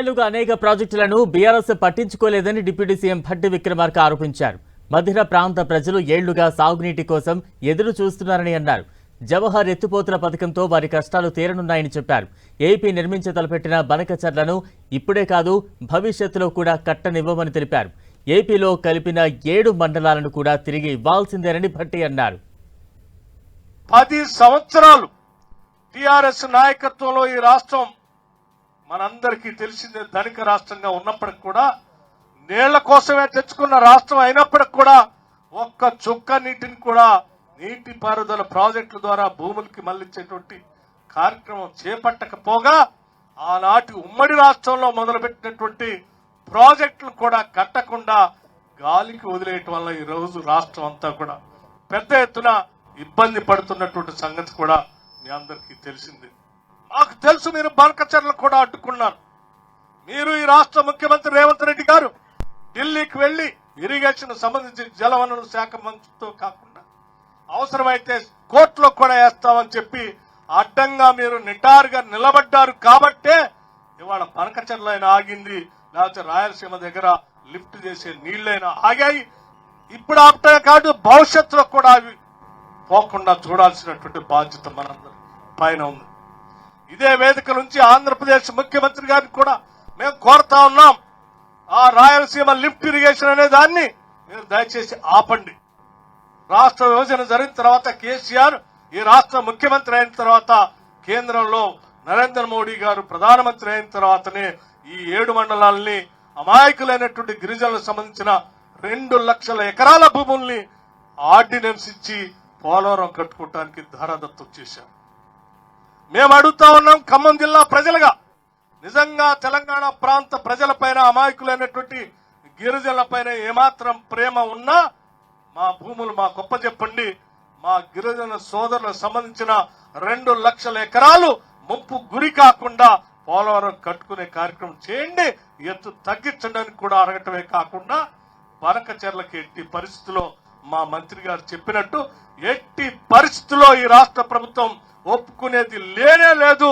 ఏళ్ళుగా అనేక ప్రాజెక్టులను బీఆర్ఎస్ పట్టించుకోలేదని డిప్యూటీ సీఎం భట్టి విక్రమార్క ఆరోపించారు. మధిర ప్రాంత ప్రజలు ఏళ్ళుగా సాగునీటి కోసం ఎదురు చూస్తున్నారని అన్నారు. జవహర్ ఎత్తిపోతుల పథకంతో వారి కష్టాలు తీరనున్నాయని చెప్పారు. ఏపీ నిర్మించ తలపెట్టిన బనకచర్లను ఇప్పుడే కాదు భవిష్యత్తులో కూడా కట్టనివ్వమని తెలిపారు. ఏపీలో కలిపిన ఏడు మండలాలను కూడా తిరిగి ఇవ్వాల్సిందేనని భట్టి అన్నారు. పది సంవత్సరాలు టిఆర్ఎస్ నాయకత్వంలో ఈ రాష్ట్రం మనందరికీ తెలిసిందే ధనిక రాష్ట్రంగా ఉన్నప్పటికి కూడా నీళ్ళ కోసమే తెచ్చుకున్న రాష్ట్రం అయినప్పటికి కూడా ఒక్క చుక్క నీటిని కూడా నీటి పారుదల ప్రాజెక్టుల ద్వారా భూములకి మళ్ళించేటువంటి కార్యక్రమం చేపట్టకపోగా ఆనాటి ఉమ్మడి రాష్ట్రంలో మొదలుపెట్టినటువంటి ప్రాజెక్టులు కూడా కట్టకుండా గాలికి వదిలేయటం వల్ల ఈ రోజు రాష్ట్రం అంతా కూడా పెద్ద ఎత్తున ఇబ్బంది పడుతున్నటువంటి సంగతి కూడా మీ అందరికీ తెలిసిందే. మాకు తెలుసు మీరు బల్కచర్లు కూడా అడ్డుకున్నారు. మీరు ఈ రాష్ట్ర ముఖ్యమంత్రి రేవంత్ రెడ్డి గారు ఢిల్లీకి వెళ్ళి ఇరిగేషన్ సంబంధించి జలవనరుల శాఖ మంత్రితో కాకుండా అవసరమైతే కోర్టులో కూడా వేస్తామని చెప్పి అడ్డంగా మీరు నిటారుగా నిలబడ్డారు కాబట్టే ఇవాళ పనకచర్లైనా ఆగింది లేకపోతే రాయలసీమ దగ్గర లిఫ్ట్ చేసే నీళ్ళైనా ఆగాయి. ఇప్పుడు ఆపటమే కాదు భవిష్యత్తులో కూడా అవి పోకుండా చూడాల్సినటువంటి బాధ్యత మనందరి పైన ఉంది. ఇదే వేదిక నుంచి ఆంధ్రప్రదేశ్ ముఖ్యమంత్రి గారిని కూడా మేము కోరుతా ఉన్నాం. ఆ రాయలసీమ లిఫ్ట్ ఇరిగేషన్ అనే దాన్ని మీరు దయచేసి ఆపండి. రాష్ట్ర విభజన జరిగిన తర్వాత కేసీఆర్ ఈ రాష్ట్ర ముఖ్యమంత్రి అయిన తర్వాత కేంద్రంలో నరేంద్ర మోడీ గారు ప్రధానమంత్రి అయిన తర్వాతనే ఈ ఏడు మండలాల్ని అమాయకులైనటువంటి గిరిజనులకు సంబంధించిన రెండు లక్షల ఎకరాల భూముల్ని ఆర్డినెన్స్ ఇచ్చి పోలవరం కట్టుకోవటానికి ధారాదత్తం చేశారు. మేము అడుగుతా ఉన్నాం ఖమ్మం జిల్లా ప్రజలుగా. నిజంగా తెలంగాణ ప్రాంత ప్రజలపైన అమాయకులైనటువంటి గిరిజనులపైన ఏమాత్రం ప్రేమ ఉన్నా మా భూములు మా గొప్ప చెప్పండి మా గిరిజన సోదరులకు సంబంధించిన రెండు లక్షల ఎకరాలు ముప్పు గురి కాకుండా పోలవరం కట్టుకునే కార్యక్రమం చేయండి ఎత్తు తగ్గించడానికి కూడా అడగటమే కాకుండా బనకచెర్లకి ఎట్టి పరిస్థితిలో మా మంత్రి గారు చెప్పినట్టు ఎట్టి పరిస్థితుల్లో ఈ రాష్ట్ర ప్రభుత్వం ఒప్పుకునేది లేనే లేదు.